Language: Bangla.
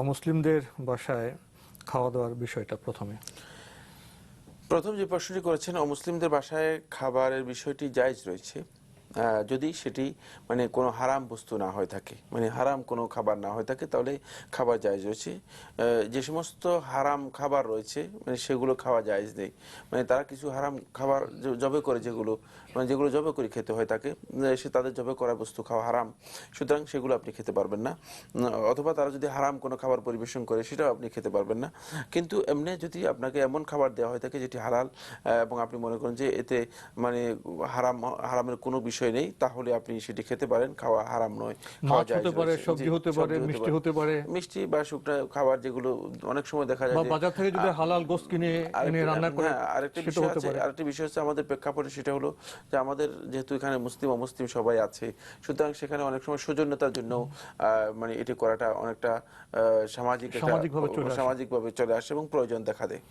অমুসলিমদের বাসায় খাওয়া দাওয়ার বিষয়টা প্রথমে। প্রথম যে প্রশ্নটি করেছেন, অমুসলিমদের বাসায় খাবারের বিষয়টি জায়জ রয়েছে। যদি সেটি মানে কোনো হারাম বস্তু না হয়ে থাকে মানে হারাম কোনো খাবার না হয়ে থাকে তাহলে খাবার জায়জ রয়েছে। যে সমস্ত হারাম খাবার রয়েছে মানে সেগুলো খাওয়া জায়জ নেই। মানে তারা কিছু হারাম খাবার জবে করে যেগুলো মানে যেগুলো জবে করে খেতে হয় উম, সে তাদের জবে করা বস্তু খাওয়া হারাম সুতরাং সেগুলো আপনি খেতে পারবেন না। অথবা তারা যদি হারাম কোনো খাবার পরিবেশন করে সেটাও আপনি খেতে পারবেন না। কিন্তু এমনি যদি আপনাকে এমন খাবার দেওয়া হয়ে থাকে যেটি হালাল এবং আপনি মনে করেন যে এতে মানে হারাম হারামের কোনো বিষয় নেই তাহলে আপনি সেটি খেতে পারেন। খাওয়া হারাম নয়। খাওয়া মাছ হতে পারে সবজি হতে পারে মিষ্টি হতে পারে। মিষ্টি বা শুকনো খাবার যেগুলো অনেক সময় দেখা যায় বাজার থেকে যদি হালাল গোস্ত কিনে এনে রান্না করে হ্যাঁ, আরেকটা বিষয় হতে আছে পারে। আরেকটা বিষয় হচ্ছে আমাদের প্রেক্ষাপটে সেটা হলো যে আমাদের যেহেতু এখানে মুসলিম অমুসলিম সবাই আছে সুতরাং সেখানে অনেক সময় সৌজন্যতার জন্য মানে এটি করাটা অনেকটা আহ, সামাজিক। সামাজিকভাবে চলে আসে এবং প্রয়োজন দেখা দেয়।